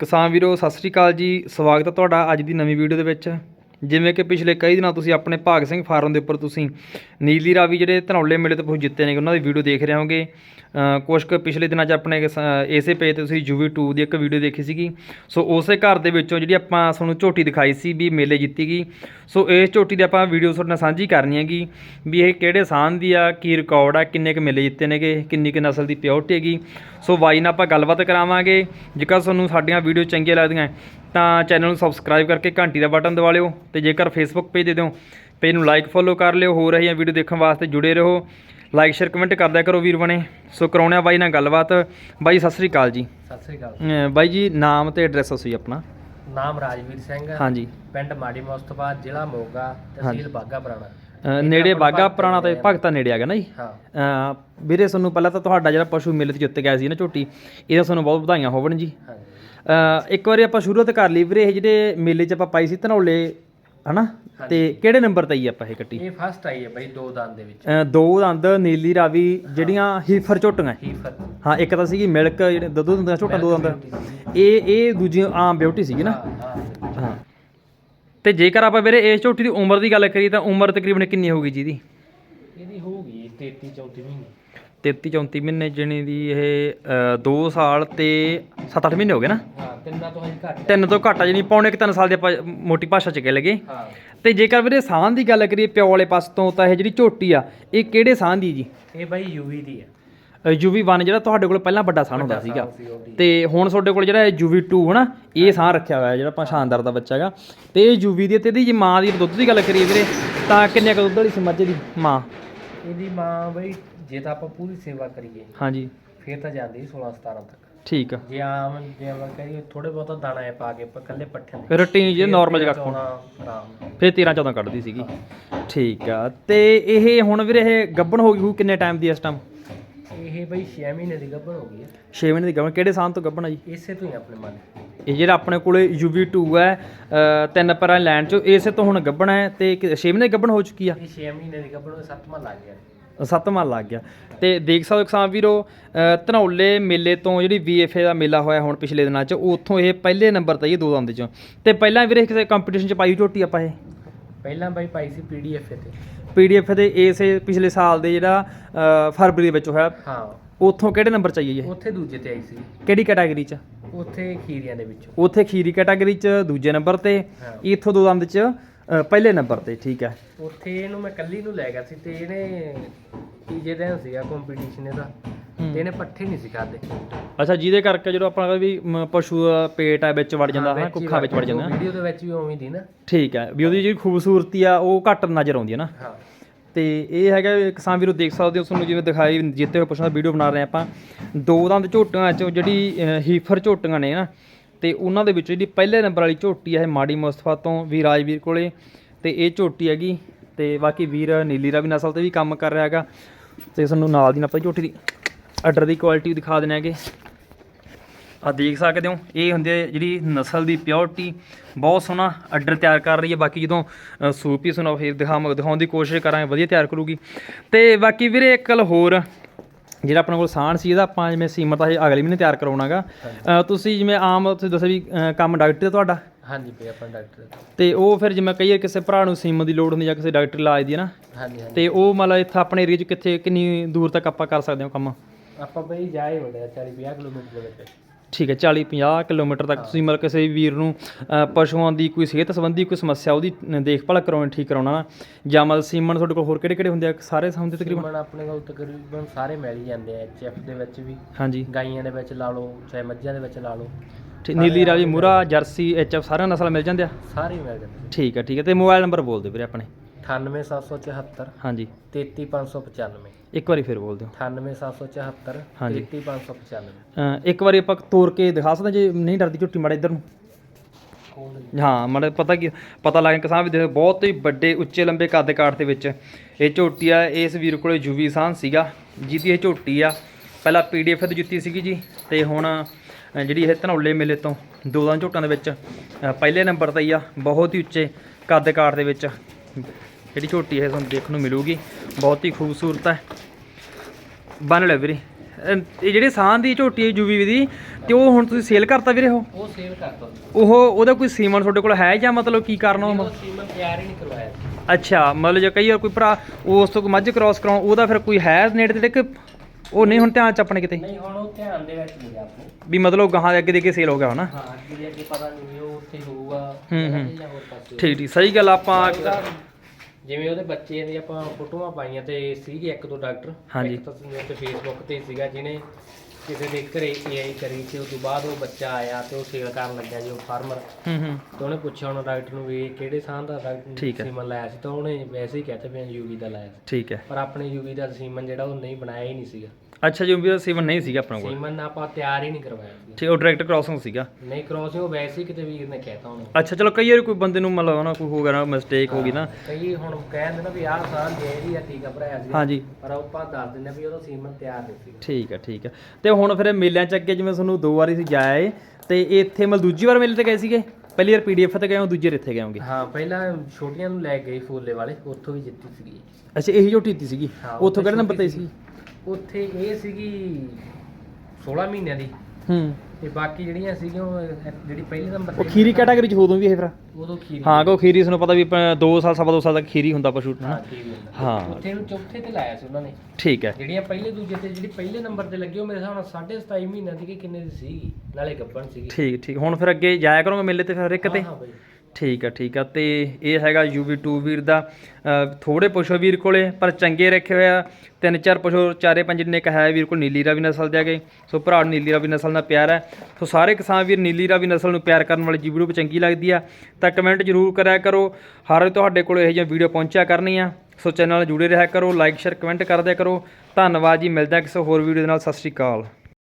ਕਿਸਾਨ ਵੀਰੋ, ਸਤਿ ਸ੍ਰੀ ਅਕਾਲ ਜੀ। ਸਵਾਗਤ ਹੈ ਤੁਹਾਡਾ ਅੱਜ ਦੀ ਨਵੀਂ ਵੀਡੀਓ ਦੇ ਵਿੱਚ। ਜਿਵੇਂ ਕਿ ਪਿਛਲੇ ਕਈ ਦਿਨਾਂ ਤੁਸੀਂ ਆਪਣੇ ਭਾਗ ਸਿੰਘ ਫਾਰਮ ਦੇ ਉੱਪਰ ਤੁਸੀਂ ਨੀਲੀ ਰਾਵੀ ਜਿਹੜੇ ਧਨੌਲੇ ਮੇਲੇ ਤੋਂ ਤੁਸੀਂ ਜਿੱਤੇ ਨੇ ਉਹਨਾਂ ਦੀ ਵੀਡੀਓ ਦੇਖ ਰਹੇ ਹੋਗੇ। ਅ, ਕੁਛ ਕੁ ਪਿਛਲੇ ਦਿਨਾਂ 'ਚ ਆਪਣੇ ਇਸੇ ਪੇਜ ਤੇ ਤੁਸੀਂ ਯੂਵੀ 2 ਦੀ ਇੱਕ ਵੀਡੀਓ ਦੇਖੀ ਸੀਗੀ। ਸੋ ਉਸੇ ਘਰ ਦੇ ਵਿੱਚੋਂ ਜਿਹੜੀ ਆਪਾਂ ਤੁਹਾਨੂੰ ਝੋਟੀ ਦਿਖਾਈ ਸੀ ਵੀ ਮੇਲੇ ਜਿੱਤੀ ਗਈ। ਸੋ ਇਸ ਝੋਟੀ ਦੀ ਆਪਾਂ ਵੀਡੀਓ ਤੁਹਾਡੇ ਨਾਲ ਸਾਂਝੀ ਕਰਨੀ ਹੈਗੀ ਵੀ ਇਹ ਕਿਹੜੇ ਸਾਨ ਦੀ ਆ ਕੀ ਰਿਕਾਰਡ ਆ ਕਿੰਨੇ ਕੁ ਮੇਲੇ ਜਿੱਤੇ ਨੇਗੇ ਕਿੰਨੀ ਕੁ ਨਸਲ ਦੀ ਪਿਓਰਟੀ ਹੈਗੀ। ਸੋ ਵਾਈ ਨਾਲ ਆਪਾਂ ਗੱਲਬਾਤ ਕਰਾਵਾਂਗੇ। ਜੇਕਰ ਤੁਹਾਨੂੰ ਸਾਡੀਆਂ ਵੀਡੀਓ ਚੰਗੀਆਂ ਲੱਗਦੀਆਂ ਤਾਂ ਚੈਨਲ ਨੂੰ ਸਬਸਕ੍ਰਾਈਬ ਕਰਕੇ ਘੰਟੀ ਦਾ ਬਟਨ ਦਬਾ ਲਿਓ ਤੇ ਜੇਕਰ ਫੇਸਬੁੱਕ ਪੇਜ ਦੇ ਦਿਓ ਪੇਜ ਨੂੰ ਲਾਈਕ ਫੋਲੋ ਕਰ ਲਿਓ ਹੋ ਰਹੀਆਂ ਵੀਡੀਓ ਦੇਖਣ ਵਾਸਤੇ ਜੁੜੇ ਰਹੋ। ਲਾਈਕ ਸ਼ੇਅਰ ਕਮੈਂਟ ਕਰਦਿਆ ਕਰੋ ਵੀਰ ਬਣੇ। ਸੋ ਕਰਾਉਣੇ ਆ ਬਾਈ ਨਾਲ ਗੱਲਬਾਤ। ਬਾਈ ਸਤਿ ਸ੍ਰੀ ਅਕਾਲ ਜੀ। ਸਤਿ ਸ੍ਰੀ ਅਕਾਲ। ਬਾਈ ਜੀ ਨਾਮ ਤੇ ਐਡਰੈਸ ਦੱਸੋ ਜੀ ਆਪਣਾ। ਨਾਮ ਰਾਜਵੀਰ ਸਿੰਘ। ਹਾਂਜੀ। ਪਿੰਡ ਮਾੜੀ ਮੁਸਤਫਾ ਜ਼ਿਲ੍ਹਾ ਮੋਗਾ ਤਹਿਸੀਲ ਬਾਗਾ ਪੁਰਾਣਾ। ਨੇੜੇ ਬਾਗਾ ਪੁਰਾਣਾ ਤੇ ਭਗਤਾ ਨੇੜੇ ਹੈਗਾ ਨਾ ਜੀ? ਹਾਂ। ਵੀਰੇ ਤੁਹਾਨੂੰ ਪਹਿਲਾਂ ਤਾਂ ਤੁਹਾਡਾ ਜਿਹੜਾ ਪਸ਼ੂ ਮੇਲੇ ਤੇ ਜਿੱਤ ਗਿਆ ਸੀ ਨਾ ਝੋਟੀ ਇਹਦਾ ਤੁਹਾਨੂੰ ਬਹੁਤ ਵਧਾਈਆਂ ਹੋਵਣ ਜੀ। ਹਾਂਜੀ। ਇੱਕ ਵਾਰੀ ਆਪਾਂ ਸ਼ੁਰੂਆਤ ਕਰ ਲਈ ਵੀਰੇ ਇਹ ਜਿਹੜੇ ਮੇਲੇ 'ਚ ਆਪਾਂ ਪਾਈ ਸੀ ਧਨੌਲੇ ਹਨਾ? ਤੇ ਕਿਹੜੇ ਨੰਬਰ ਤੇ ਆਪਾਂ ਇਹ ਕੱਟੀ? ਇਹ ਫਸਟ ਆਈ ਹੈ ਬਈ ਦੋ ਦੰਦ ਦੇ ਵਿੱਚ। ਦੋ ਦੰਦ ਨੀਲੀ ਰਾਵੀ ਜਿਹੜੀਆਂ ਹੀਫਰ ਝੋਟੀਆਂ। ਹੀਫਰ। ਹਾਂ ਇੱਕ ਤਾਂ ਸੀਗੀ ਮਿਲਕ ਜਿਹੜੇ ਦੁੱਧ ਦਿੰਦੀਆਂ ਝੋਟਾਂ ਦੋ ਦੰਦ। ਇਹ ਇਹ ਦੂਜੀ ਆਮ ਬਿਊਟੀ ਸੀਗੀ ਨਾ। ਹਾਂ ਤੇ ਜੇਕਰ ਆਪਾਂ ਵੀਰੇ ਇਸ ਝੋਟੀ ਦੀ ਉਮਰ ਦੀ ਗੱਲ ਕਰੀਏ ਤਾਂ ਉਮਰ ਤਕਰੀਬਨ ਕਿੰਨੀ ਹੋਊਗੀ ਜੀ ਦੀ ਇਹਦੀ ਹੋਊਗੀ 33 34 ਮਹੀਨੇ। 33 34 ਮਹੀਨੇ ਜਣੀ ਦੀ ਇਹ 2 ਸਾਲ ਤੇ 7-8 ਮਹੀਨੇ ਹੋ ਗਏ ਨਾ? ਹਾਂ ਤਿੰਨਾਂ ਤੋਂ ਹਜੇ ਘੱਟ ਤਿੰਨ ਤੋਂ ਘੱਟ ਆ ਪੌਣੇ ਕੁ ਤਿੰਨ ਸਾਲ ਦੇ ਆਪਾਂ ਮੋਟੀ ਭਾਸ਼ਾ ਚ ਕਹਿ ਲਗੇ ਹਾਂ ਤੇ ਜੇਕਰ ਵੀਰੇ ਸਾਹ ਦੀ ਗੱਲ ਕਰੀਏ ਪਿਓ ਵਾਲੇ ਪਾਸ ਤੋਂ ਤਾਂ ਇਹ ਜਿਹੜੀ ਝੋਟੀ ਆ ਇਹ ਕਿਹੜੇ ਸਾਹ ਦੀ ਜੀ? ਇਹ ਬਈ ਯੂਵੀ ਦੀ ਹੈ ਯੂਵੀ 1 ਜਿਹੜਾ ਤੁਹਾਡੇ ਕੋਲ ਪਹਿਲਾਂ ਵੱਡਾ ਸਾਹ ਹੁੰਦਾ ਸੀਗਾ। ਤੇ ਹੁਣ ਤੁਹਾਡੇ ਕੋਲ ਜਿਹੜਾ ਯੂਵੀ 2 ਹਨਾ ਇਹ ਸਾਹ ਰੱਖਿਆ ਹੋਇਆ ਜਿਹੜਾ ਆਪਾਂ ਸ਼ਾਨਦਾਰ ਦਾ ਬੱਚਾ ਹੈਗਾ। ਤੇ ਇਹ ਯੂਵੀ ਦੀ ਤੇ ਇਹਦੀ ਜੇ ਮਾਂ ਦੀ ਦੁੱਧ ਦੀ ਗੱਲ ਕਰੀਏ ਵੀਰੇ ਤਾਂ ਕਿੰਨੇ ਕੁ ਦੁੱਧ ਵਾਲੀ ਸੀ ਮੱਝ ਦੀ? ਮਾਂ। ਇਹਦੀ ਮਾਂ ਬਈ ਜੇ ਤਾਂ ਆਪਾਂ ਪੂਰੀ ਸੇਵਾ ਕਰੀਏ ਹਾਂਜੀ। ਫੇਰ ਤਾਂ ਜਾਂਦੀ 16 17 ਤੱਕ। ਠੀਕ ਆ। ਜੇ ਆਮ ਜੇ ਆਪਾਂ ਕਰੀਏ ਥੋੜੇ ਬਹੁਤਾ ਦਾਣਾ ਇਹ ਪਾ ਕੇ ਆਪਾਂ ਪੱਠੇ ਦੇ। ਰੂਟੀਨ ਜੇ ਨਾਰਮਲ ਜਿਹਾ ਆਰਾਮ। ਨਾਲ। ਫਿਰ 13 14 ਕੱਢਦੀ ਸੀਗੀ। ਠੀਕ ਆ ਤੇ ਇਹ ਹੁਣ ਵੀਰੇ ਇਹ ਗੱਬਣ ਹੋ ਗਈ ਹੋਊ ਕਿੰਨੇ ਟਾਈਮ ਦੀ ਇਸ ਟਾਈਮ ਇਹ ਬਈ 6 ਮਹੀਨੇ ਦੀ ਗੱਭਣ ਹੋ ਗਈ ਹੈ 6 ਮਹੀਨੇ ਦੀ ਗੱਬਣ ਕਿਹੜੇ ਸਾਲ ਤੋਂ ਗੱਬਣ ਆ ਜੀ? ਇਸੇ ਤੋਂ ਹੀ ਆਪਣੇ ਮਨ ਇਹ ਜਿਹੜਾ ਆਪਣੇ ਕੋਲੇ UV2 ਹੈ ਅ, ਤਿੰਨ ਪਰਾਂ ਲੈਂਡ ਚ ਇਸੇ ਤੋਂ ਹੁਣ ਗੱਬਣ ਹੈ ਤੇ 6 ਮਹੀਨੇ ਦੀ ਗੱਬਣ ਹੋ ਚੁੱਕੀ ਆ? ਇਹ 6 ਮਹੀਨੇ ਦੀ ਗੱਭਣ ਨੂੰ ਸੱਤਵਾਂ ਲੱਗ ਗਿਆ। ਸੱਤਵਾਂ ਲੱਗ ਗਿਆ। ਤੇ ਦੇਖ ਸਕਦੇ ਹੋ ਕਿਸਾਨ ਵੀਰੋ ਧਨੌਲੇ ਮੇਲੇ ਤੋਂ ਜਿਹੜੀ VFA ਦਾ ਮੇਲਾ ਹੋਇਆ ਹੁਣ ਪਿਛਲੇ ਦਿਨਾਂ ਚ ਉੱਥੋਂ ਇਹ ਪਹਿਲੇ ਨੰਬਰ ਤੇ ਇਹ ਦੋ ਦੰਦ ਚ। ਤੇ ਪਹਿਲਾਂ ਵੀਰੇ ਕਿਸੇ ਕੰਪੀਟੀਸ਼ਨ ਚ ਪਾਈ ਝੋਟੀ ਆਪਾਂ ਇਹ? ਪਹਿਲਾਂ ਬਾਈ ਪਾਈ ਸੀ ਪੀਡੀਐਫ ਤੇ। ਪੀਡੀਐਫ ਦੇ ਇਸੇ ਪਿਛਲੇ ਸਾਲ ਦੇ ਜਿਹੜਾ ਫਰਵਰੀ ਦੇ ਵਿੱਚ ਹੋਇਆ। ਹਾਂ। ਉੱਥੋਂ ਕਿਹੜੇ ਨੰਬਰ ਚ ਆਈ ਇਹ? ਉੱਥੇ ਦੂਜੇ ਤੇ ਆਈ ਸੀ। ਕਿਹੜੀ ਕੈਟਾਗਰੀ ਚ? ਉੱਥੇ ਖੀਰੀਆਂ ਦੇ ਵਿੱਚੋਂ। ਉੱਥੇ ਖੀਰੀ ਕੈਟਾਗਰੀ ਚ ਦੂਜੇ ਨੰਬਰ ਤੇ। ਹਾਂ। ਇੱਥੋਂ ਦੋ ਦੰਦ ਚ ਅ, ਪਹਿਲੇ ਨੰਬਰ ਤੇ ਠੀਕ ਹੈ। ਉੱਥੇ ਇਹਨੂੰ ਮੈਂ ਕੱਲੀ ਨੂੰ ਲੈ ਗਿਆ ਸੀ ਤੇ ਇਹਨੇ ਤੀਜੇ ਦਿਨ ਸੀਗਾ ਕੰਪੀਟੀਸ਼ਨ ਇਹਦਾ। ਤੇ ਇਹਨੇ ਪੱਠੇ ਨਹੀਂ ਸੀ ਖਾਦੇ। ਅੱਛਾ ਜਿਹਦੇ ਕਰਕੇ ਜਦੋਂ ਆਪਾਂ ਕਹਿੰਦੇ ਵੀ ਮ, ਪਸ਼ੂ ਦਾ ਪੇਟ ਆ ਵਿੱਚ ਵੜ ਜਾਂਦਾ ਹੈ ਕੁੱਖਾਂ ਵਿੱਚ ਵੜ ਜਾਂਦਾ। ਹੈ। ਵੀਡੀਓ ਦੇ ਵਿੱਚ ਵੀ ਉਵੇਂ ਦੀ ਨਾ। ਠੀਕ ਹੈ ਵੀ ਉਹਦੀ ਜਿਹੜੀ ਖੂਬਸੂਰਤੀ ਆ ਉਹ ਘੱਟ ਨਜ਼ਰ ਆਉਂਦੀ ਹੈ ਨਾ। ਹਾਂ। ਤੇ ਇਹ ਹੈਗਾ ਵੀ ਕਿਸਾਨ ਵੀਰੋ ਦੇਖ ਸਕਦੇ ਹੋ ਤੁਹਾਨੂੰ ਜਿਵੇਂ ਦਿਖਾਈ ਜਿੱਤੇ ਹੋਏ ਪਸ਼ੂਆਂ ਦਾ ਵੀਡੀਓ ਬਣਾ ਰਹੇ ਆਪਾਂ। ਦੋ ਦੰਦ ਝੋਟੀਆਂ ਚੋਂ ਜਿਹੜੀ ਅ, ਹੀਫਰ ਝੋਟੀਆਂ ਨੇ ਨਾ ਤੇ ਉਹਨਾਂ ਦੇ ਵਿੱਚੋਂ ਜਿਹੜੀ ਪਹਿਲੇ ਨੰਬਰ ਵਾਲੀ ਝੋਟੀ ਹੈ ਮਾੜੀ ਮੁਸਤਫਾ ਤੋਂ ਵੀ ਰਾਜਵੀਰ ਕੋਲੇ ਤੇ ਇਹ ਝੋਟੀ ਹੈਗੀ ਤੇ ਬਾਕੀ ਵੀਰ ਨੀਲੀ ਰਾਵੀ ਨਸਲ ਤੇ ਵੀ ਕੰਮ ਕਰ ਰਿਹਾ ਹੈਗਾ ਤੇ ਤੁਹਾਨੂੰ ਨਾਲ ਦੀ ਨਾਲ ਆਪਾਂ ਝੋਟੀ ਦੀ ਆਰਡਰ ਦੀ ਕੁਆਲਿਟੀ ਦਿਖਾ ਦਿੰਦੇ ਹੈਗੇ। ਆ ਦੇਖ ਸਕਦੇ ਹੋ ਇਹ ਹੁੰਦੀ ਹੈ ਜਿਹੜੀ ਨਸਲ ਦੀ ਪਿਓਰਟੀ ਬਹੁਤ ਸੋਹਣਾ ਆਰਡਰ ਤਿਆਰ ਕਰ ਰਹੀ ਹੈ ਬਾਕੀ ਜਦੋਂ ਅ, ਸੂਪ ਹੀ ਸੁਣਾ ਫਿਰ ਦਿਖਾਵਾਂ ਦਿਖਾਉਣ ਦੀ ਕੋਸ਼ਿਸ਼ ਕਰਾਂਗੇ ਵਧੀਆ ਤਿਆਰ ਕਰੂਗੀ। ਤੇ ਬਾਕੀ ਵੀਰੇ ਇੱਕ ਗੱਲ ਹੋਰ ਜਿਹੜਾ ਆਪਣੇ ਕੋਲ ਸਾਣ ਸੀ ਇਹਦਾ ਆਪਾਂ ਜਿਵੇਂ ਸੀਮਤ ਆ ਅਗਲੇ ਮਹੀਨੇ ਤਿਆਰ ਕਰਾਉਣਾਗਾ। ਤੁਸੀਂ ਜਿਵੇਂ ਆਮ ਤੁਸੀਂ ਦੱਸਿਆ ਵੀ ਕੰਮ ਡਾਕਟਰ ਤੁਹਾਡਾ? ਹਾਂਜੀ ਬਈ ਆਪਾਂ ਡਾਕਟਰ ਤੇ ਉਹ ਫਿਰ ਜਿਵੇਂ ਕਈ ਵਾਰ ਕਿਸੇ ਭਰਾ ਨੂੰ ਸੀਮਤ ਦੀ ਲੋੜ ਹੁੰਦੀ ਜਾਂ ਕਿਸੇ ਡਾਕਟਰ ਇਲਾਜ ਦੀ ਹੈ ਨਾ ਹਾਂਜੀ ਹਾਂਜੀ। ਤੇ ਉਹ ਮਤਲਬ ਇੱਥੇ ਆਪਣੇ ਏਰੀਆ 'ਚ ਕਿੱਥੇ ਕਿੰਨੀ ਦੂਰ ਤੱਕ ਆਪਾਂ ਕਰ ਸਕਦੇ ਹਾਂ ਕੰਮ? ਆਪਾਂ ਬਈ ਜਾਏ ਵੜਿਆ 40 50 ਕਿਲੋਮੀਟਰ ਦੇ ਵਿੱਚ। ਠੀਕ ਹੈ 40 50 ਕਿਲੋਮੀਟਰ ਤੱਕ ਤੁਸੀਂ ਮਤਲਬ ਕਿਸੇ ਵੀ ਵੀਰ ਨੂੰ ਪਸ਼ੂਆਂ ਦੀ ਕੋਈ ਸਿਹਤ ਸੰਬੰਧੀ ਕੋਈ ਸਮੱਸਿਆ ਉਹਦੀ ਦੇਖਭਾਲ ਕਰਾਉਣੀ ਠੀਕ ਕਰਾਉਣਾ ਨਾ। ਜਾਂ ਮਤਲਬ ਸੀਮਨ ਤੁਹਾਡੇ ਕੋਲ ਹੋਰ ਕਿਹੜੇ ਕਿਹੜੇ ਹੁੰਦੇ ਆ? ਸਾਰੇ ਹੁੰਦੇ ਤਕਰੀਬਨ? ਤਕਰੀਬਨ ਆਪਣੇ ਕੋਲ ਤਕਰੀਬਨ ਸਾਰੇ ਮਿਲ ਹੀ ਜਾਂਦੇ ਆ ਐਚਐਫ ਦੇ ਵਿੱਚ ਵੀ। ਹਾਂਜੀ। ਗਾਈਆਂ ਦੇ ਵਿੱਚ ਲਾ ਲਓ ਚਾਹੇ ਮੱਝਾਂ ਦੇ ਵਿੱਚ ਲਾ ਲਓ। ਠੀਕ ਨੀਲੀ ਰਾਵੀ ਮੁਰਾ ਜਰਸੀ ਐਚਐਫ ਸਾਰਿਆਂ ਨਸਲ ਮਿਲ ਜਾਂਦੇ ਆ? ਸਾਰੇ ਮਿਲ ਜਾਂਦੇ ਠੀਕ ਹੈ ਠੀਕ ਹੈ ਤੇ ਮੋਬਾਈਲ ਨੰਬਰ ਬੋਲ ਦਿਓ ਵੀਰੇ ਆਪਣੇ। 98774 ਹਾਂਜੀ। 33595 ਇੱਕ ਵਾਰੀ ਫਿਰ ਬੋਲ ਦਿਓ 98774 ਹਾਂਜੀ। 33595 ਅ, ਇੱਕ ਵਾਰੀ ਆਪਾਂ ਤੋੜ ਕੇ ਦਿਖਾ ਸਕਦੇ ਜੇ ਨਹੀਂ ਡਰਦੀ ਝੁੱਟੀ ਮਾੜਾ ਇੱਧਰ ਨੂੰ। ਹਾਂ ਮਾੜਾ ਪਤਾ ਕੀ ਪਤਾ ਲੱਗ ਗਿਆ ਕਿਸਾਨ ਵੀ ਦੇਖੋ ਬਹੁਤ ਹੀ ਵੱਡੇ ਉੱਚੇ ਲੰਬੇ ਕੱਦ ਕਾਠ ਦੇ ਵਿੱਚ ਇਹ ਝੋਟੀ ਆ ਇਸ ਵੀਰ ਕੋਲੇ ਯੂਵੀ ਸਾਨ ਸੀਗਾ ਜਿਹਦੀ ਇਹ ਝੋਟੀ ਆ। ਪਹਿਲਾਂ ਪੀਡੀਐਫ ਤੇ ਜੁੱਤੀ ਸੀਗੀ ਜੀ ਤੇ ਹੁਣ ਅ, ਜਿਹੜੀ ਇਹ ਧਨੌਲੇ ਮੇਲੇ ਤੋਂ ਦੋ ਦਾਂ ਝੋਟਾਂ ਦੇ ਵਿੱਚ ਅ, ਪਹਿਲੇ ਨੰਬਰ ਤੇ ਹੀ ਆ ਬਹੁਤ ਹੀ ਉੱਚੇ ਕੱਦ ਕਾਠ ਦੇ ਵਿੱਚ। ਜਿਹੜੀ ਝੋਟੀ ਇਹ ਤੁਹਾਨੂੰ ਦੇਖਣ ਨੂੰ ਮਿਲੂਗੀ ਬਹੁਤ ਹੀ ਖੂਬਸੂਰਤ ਹੈ। ਬੰਨ ਲੈ ਵੀਰੇ। ਇਹ ਜਿਹੜੇ ਸਾਹ ਦੀ ਝੋਟੀ ਹੈ ਯੂਵੀ ਦੀ ਤੇ ਉਹ ਹੁਣ ਤੁਸੀਂ ਸੇਲ ਕਰਤਾ ਵੀਰੇ ਉਹ? ਉਹ ਸੇਲ ਕਰਤਾ। ਉਹ ਉਹਦਾ ਕੋਈ ਸੀਮਨ ਤੁਹਾਡੇ ਕੋਲ ਹੈ ਜਾਂ ਮਤਲਬ ਕੀ ਕਰਨਾ ਉਹ? ਸੀਮਨ ਤਿਆਰ ਹੀ ਨਹੀਂ ਕਰਵਾਇਆ। ਅੱਛਾ ਮਤਲਬ ਜੇ ਕਈ ਵਾਰ ਕੋਈ ਭਰਾ ਉਸ ਤੋਂ ਮੱਝ ਕ੍ਰਾਸ ਕਰਾਉਣ ਉਹਦਾ ਫਿਰ ਕੋਈ ਹੈ ਨੇੜੇ ਤੇੜੇ ਕਿ ਉਹ ਨਹੀਂ ਹੁਣ ਧਿਆਨ ਚ ਆਪਣੇ ਕਿਤੇ? ਨਹੀਂ ਹੁਣ ਉਹ ਧਿਆਨ ਦੇ ਵਿੱਚ ਨਹੀਂ ਆਪਣੇ। ਵੀ ਮਤਲਬ ਗਾਹਾਂ ਦੇ ਅੱਗੇ ਦੇ ਕੇ ਸੇਲ ਹੋ ਗਿਆ ਹੋਣਾ। ਹਾਂ ਅੱਗੇ ਦੇ ਅੱਗੇ ਪਤਾ ਨਹੀਂ ਉਹ ਉੱਥੇ ਹੋਊਗਾ ਹੂੰ, ਹੂੰ। ਜਾਂ ਹੋਰ ਪਾਸੇ। ਠੀਕ ਠੀਕ ਸਹੀ ਗੱਲ ਆਪਾਂ ਜਿਵੇਂ ਉਹਦੇ ਬੱਚੇ ਦੀ ਆਪਾਂ ਫੋਟੋਆਂ ਪਾਈਆਂ ਤੇ ਸੀਗੇ ਇੱਕ ਦੋ ਡਾਕਟਰ ਹਾਂਜੀ। ਇੱਕ ਤਾਂ ਮੇਰੇ ਤੇ ਫੇਸਬੁੱਕ ਤੇ ਸੀਗਾ ਜਿਹਨੇ ਕਿਸੇ ਦੇ ਘਰੇ ਏਆਈ ਕਰੀ ਤੇ ਉਸ ਤੋਂ ਬਾਅਦ ਉਹ ਬੱਚਾ ਆਇਆ ਤੇ ਉਹ ਸੇਲ ਕਰਨ ਲੱਗਿਆ ਜੀ ਉਹ ਫਾਰਮਰ ਹੂੰ ਹੂੰ। ਤੇ ਉਹਨੇ ਪੁੱਛਿਆ ਉਹਨਾਂ ਡਾਕਟਰ ਨੂੰ ਵੀ ਇਹ ਕਿਹੜੇ ਸਾਹ ਦਾ ਠੀਕ ਹੈ। ਸੀਮਨ ਲਾਇਆ ਸੀ ਤਾਂ ਉਹਨੇ ਵੈਸੇ ਹੀ ਕਹਤੇ ਵੀ ਯੂਵੀ ਦਾ ਲਾਇਆ ਸੀ। ਠੀਕ ਹੈ। ਪਰ ਆਪਣੇ ਯੂਵੀ ਦਾ ਸੀਮਨ ਜਿਹੜਾ ਉਹ ਨਹੀਂ ਬਣਾਇਆ ਹੀ ਨਹੀਂ ਸੀਗਾ। ਅੱਛਾ ਜੀ ਵੀ ਸੀਮਨ ਨਹੀਂ ਸੀਗਾ ਆਪਣੇ ਕੋਲ? ਸੀਮਨ ਆਪਾਂ ਤਿਆਰ ਹੀ ਨਹੀਂ ਕਰਵਾਇਆ ਸੀ ਠੀਕ ਉਹ ਡਾਇਰੈਕਟ ਕ੍ਰਾਸਿੰਗ ਸੀਗਾ? ਨਹੀਂ ਕ੍ਰੋਸਿੰਗ ਉਹ ਵੈਸੇ ਹੀ ਕਿਤੇ ਵੀਰ ਨੇ ਕਹਿਤਾ ਉਹਨੂੰ। ਅੱਛਾ ਚਲੋ ਕਈ ਵਾਰ ਕੋਈ ਬੰਦੇ ਨੂੰ ਮਤਲਬ ਨਾ ਕੋਈ ਹੋ ਗਿਆ ਨਾ ਮਿਸਟੇਕ ਹੋ ਗਈ ਨਾ। ਕਈ ਹੁਣ ਕਹਿੰਦੇ ਨਾ ਵੀ ਆਹ ਸਾਹ ਦੇ ਇਹਦੀ ਆ ਟੀਕਾ ਭਰਾਇਆ ਸੀ ਹਾਂਜੀ। ਪਰ ਆਪਾਂ ਦੱਸ ਦਿੰਦੇ ਵੀ ਉਹਦਾ ਸੀਮਨ ਤਿਆਰ ਨਹੀਂ ਸੀ ਠੀਕ ਹੈ ਠੀਕ ਹੈ। ਤੇ ਹੁਣ ਫਿਰ ਮੇਲਿਆਂ ਚ ਅੱਗੇ ਜਿਵੇਂ ਤੁਹਾਨੂੰ ਦੋ ਵਾਰੀ ਸੀ ਜਾਇਆ ਏ ਤੇ ਇੱਥੇ ਮਤਲਬ ਦੂਜੀ ਵਾਰ ਮੇਲੇ ਤੇ ਗਏ ਸੀਗੇ? ਪਹਿਲੀ ਵਾਰ ਪੀਡੀਐਫ ਤੇ ਗਏ ਹੋ ਦੂਜੀ ਵਾਰ ਇੱਥੇ ਗਏ ਹੋਗੇ? ਹਾਂ ਪਹਿਲਾਂ ਛੋਟੀਆਂ ਨੂੰ ਲੈ ਗਏ ਫੂਲੇ ਵਾਲੇ ਉੱਥੋਂ ਵੀ ਜਿੱਤੀ ਸੀਗੀ। ਅੱਛਾ ਇਹੀ ਝੋਟੀ ਦਿੱਤੀ ਸੀਗੀ? ਹਾਂ, ਉੱਥੋਂ ਕਿਹੜੇ ਨੰਬਰ ਤੇ ਸੀ ਉੱਥੇ ਇਹ ਸੀਗੀ 16 ਮਹੀਨਿਆਂ ਦੀ। ਹੂੰ। ਤੇ ਬਾਕੀ ਜਿਹੜੀਆਂ ਸੀਗੀਆਂ ਉਹ ਜਿਹੜੀ ਪਹਿਲੇ ਨੰਬਰ ਉਹ ਖੀਰੀ ਕੈਟਾਗਰੀ ਚ ਹੋਦੋਂ ਵੀ ਇਹ ਫਿਰ? ਉਦੋਂ ਖੀਰੀ। ਹਾਂ ਕੋ ਖੀਰੀ ਤੁਹਾਨੂੰ ਪਤਾ ਵੀ 2 ਸਾਲ ਸਵਾ 2 ਸਾਲ ਤੱਕ ਖੀਰੀ ਹੁੰਦਾ ਪਸ਼ੂ ਹਾਂ। ਹਾਂ। ਉੱਥੇ ਨੂੰ ਚੌਥੇ ਤੇ ਲਾਇਆ ਸੀ ਉਹਨਾਂ ਨੇ। ਠੀਕ ਹੈ। ਜਿਹੜੀਆਂ ਪਹਿਲੇ ਦੂਜੇ ਤੇ ਜਿਹੜੀ ਪਹਿਲੇ ਨੰਬਰ ਤੇ ਲੱਗੀ ਉਹ ਮੇਰੇ ਹਿਸਾਬ ਨਾਲ 27.5 ਮਹੀਨਿਆਂ ਦੀ ਕਿ ਕਿੰਨੇ ਦੀ ਸੀਗੀ। ਨਾਲੇ ਗੱਬਣ ਸੀਗੀ। ਠੀਕ ਠੀਕ। ਹੁਣ ਫਿਰ ਅੱਗੇ ਜਾਇਆ ਕਰੋਗੇ ਮੇਲੇ ਤੇ ਫਿਰ ਇੱਕ ਤੇ? ਹਾਂ ਬਈ। ਠੀਕ ਆ ਠੀਕ ਆ। ਤੇ ਇਹ ਹੈਗਾ UV2 ਵੀਰ ਦਾ। ਅ, ਥੋੜੇ ਪਸ਼ੂ ਵੀਰ ਕੋਲੇ ਪਰ ਚੰਗੇ ਰੱਖੇ ਹੋਇਆ ਤਿੰਨ ਚਾਰ ਪਸ਼ੂ ਚਾਰੇ ਪੰਜ ਨੇ ਇੱਕ ਹੈ ਵੀਰ ਕੋਲ ਨੀਲੀ ਰਾਵੀ ਨਸਲ ਦੇ ਹੈਗੇ। ਸੋ ਭਰਾ ਨੂੰ ਨੀਲੀ ਰਾਵੀ ਨਸਲ ਨਾਲ ਪਿਆਰ ਹੈ ਸੋ ਸਾਰੇ ਕਿਸਾਨ ਵੀਰ ਨੀਲੀ ਰਾਵੀ ਨਸਲ ਨੂੰ ਪਿਆਰ ਕਰਨ ਵਾਲੀ ਜੀ ਵੀਡੀਓ ਚੰਗੀ ਲੱਗਦੀ ਆ। ਤਾਂ ਕਮੈਂਟ ਜ਼ਰੂਰ ਕਰਿਆ ਕਰੋ। ਹਰ ਤੁਹਾਡੇ ਕੋਲ ਇਹੋ ਜਿਹੀਆਂ ਵੀਡੀਓ ਪਹੁੰਚਿਆ ਕਰਨੀਆਂ। ਸੋ ਚੈਨਲ ਨਾਲ ਜੁੜੇ ਰਿਹਾ ਕਰੋ। ਲਾਈਕ ਸ਼ੇਅਰ ਕਮੈਂਟ ਕਰਦਿਆ ਕਰੋ। ਧੰਨਵਾਦ ਜੀ। ਮਿਲਦਾ ਕਿਸੇ ਹੋਰ ਵੀਡੀਓ ਦੇ ਨਾਲ। ਸਤਿ ਸ਼੍ਰੀ ਅਕਾਲ।